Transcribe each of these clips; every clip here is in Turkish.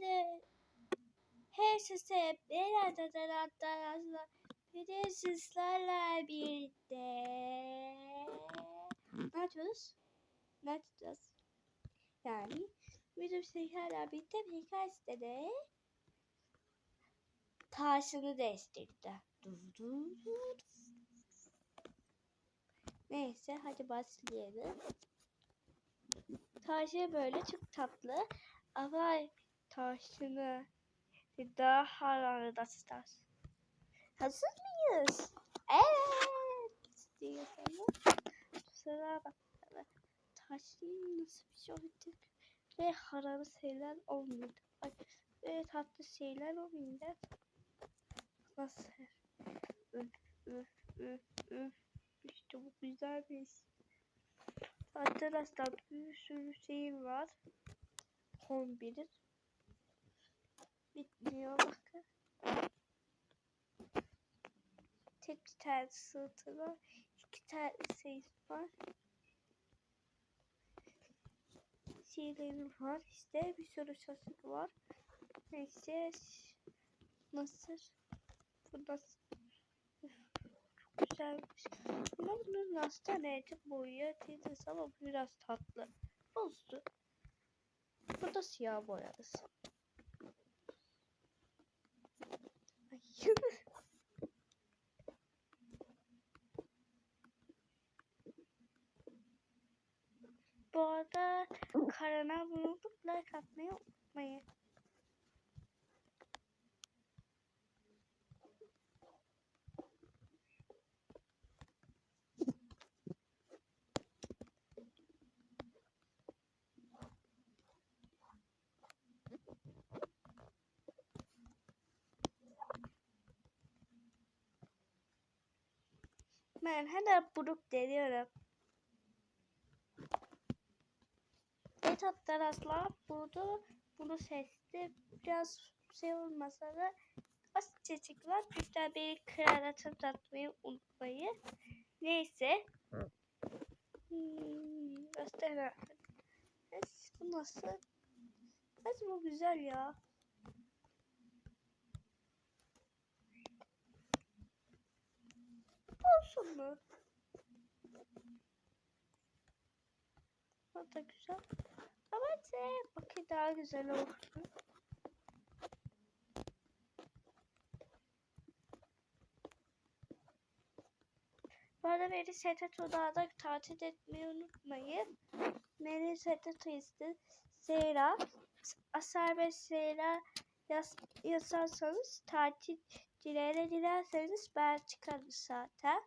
de her sese bir adı bir de sizlerle birlikte ne yapıyoruz? Ne yapacağız? Yani bizim sizlerle birlikte birkaç sitede taşını değiştirdi. Neyse hadi başlayalım. Taşı böyle çok tatlı ama taşını daha hararda tutar. Hazır mıyız? Evet. Diyorsanız sıra bakalım. Taşın nasıl bir şey olacak? Ve haralı şeyler olmayacak. Ay, ve tatlı şeyler olmayacak. Nasıl? Üf üf üf üf. İşte bu güzelmiş. Arkadaşlar bir sürü şey var. 11 bitmiyor bakın. Tek bir tane sığıtı var. iki tane şey var. Şeylerim var işte bir sürü çocuk var. Neyse nasıl bu nasıl çok güzelmiş. Ama bunun rasta neydi boya değiliz ama biraz tatlı. Olsun. Bu da siyah boyarız. Ay. Bu arada karana bulunup like atmayı unutmayın. Ben hala buruk deniyorum. Evet arkadaşlar burada bunu seçti. Biraz şey olmasa da az çiçek var. Lütfen beni kıraratım tatmayı unutmayın. Neyse. Hmm, göster. Bu nasıl? Nasıl bu güzel ya. Olsun mu? O da güzel. Ama bakayım daha güzel olsun. Bu arada beni Setet Oda'da takip etmeyi unutmayın. Beni Setet Twisted, Zeyra, Asar ve Zeyra yaz, yazarsanız takipçilere dilerseniz ben çıkarım zaten.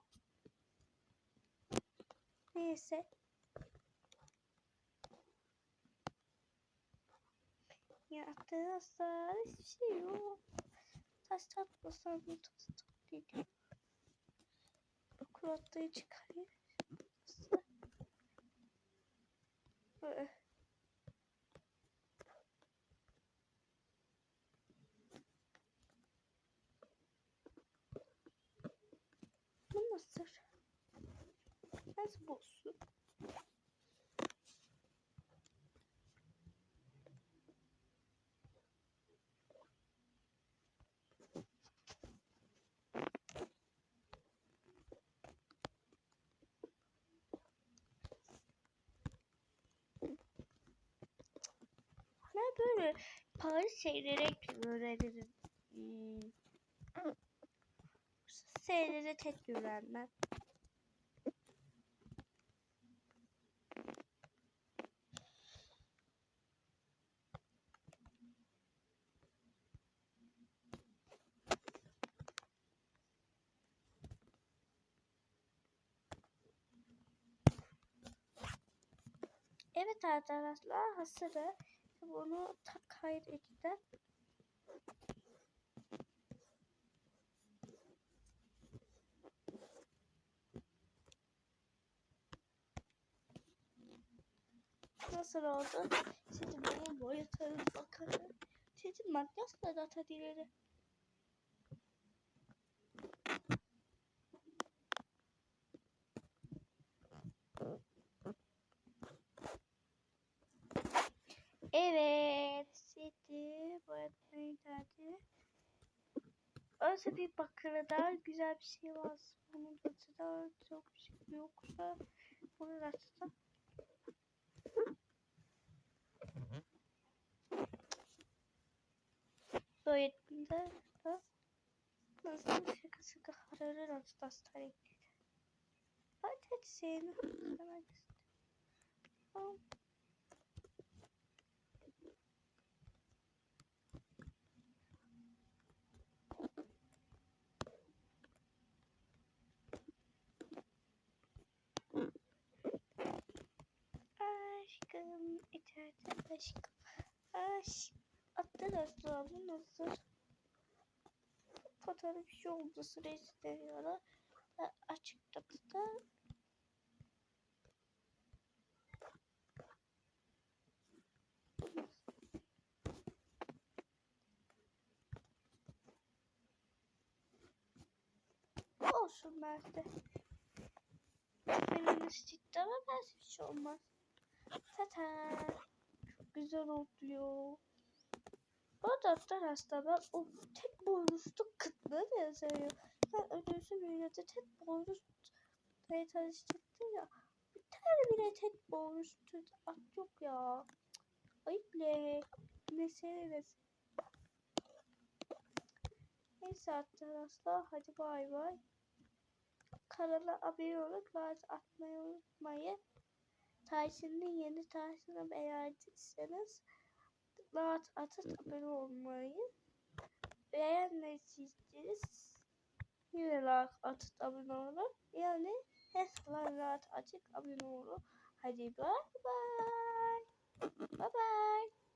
Neyse. Ya arkadaşlar hiçbir şey yok. Taş tatmasam bu taş tatlıydı. Kuratlayı çıkarayım. Böyle. Bu nasıl? Nasıl bozsun? Ben böyle pahalı şeylere güvenirim. Hmm. Şeylere tek güvenmem. Evet arkadaşlar hazırı. Bunu tak kaydedeceğim. Nasıl oldu? Şimdi bunu boyatalım bakalım. Şimdi makyajla da atabilirim. Evet. Şimdi Varsa bir bakıra daha güzel bir şey varsa onun da da çok bir şey yoksa bunu da tutalım. Öğretmende da nasıl sıkı sıkı hararır hastane. Hadi hadi seni. Hemen Tamam. Aşkım aşkım. Aşk. Arkadaşlar bu nasıl? Fotoğraf şey oldu sıra istemiyorlar. Ve açıklıkta olsun bende. Benim üstte ama ben şey olmaz. Tata. Güzel oluyor. Bu da aslında o tek boynuzlu kıtlığı yazıyor. Ben ödürsün büyüyünce tek boynuz tanıştıktım ya. Bir tane bile tek boynuzlu at yok ya. Ayıp le. Ne severiz. Neyse arkadaşlar hadi bay bay. Kanala abone olup like atmayı unutmayın. Taysin'in yeni Taysin'e beğendiyseniz like atıp abone olmayı. Beğenmediyseniz yine like atıp abone olun. Yani hep like atıp abone olun. Hadi bay bay. Bye bye.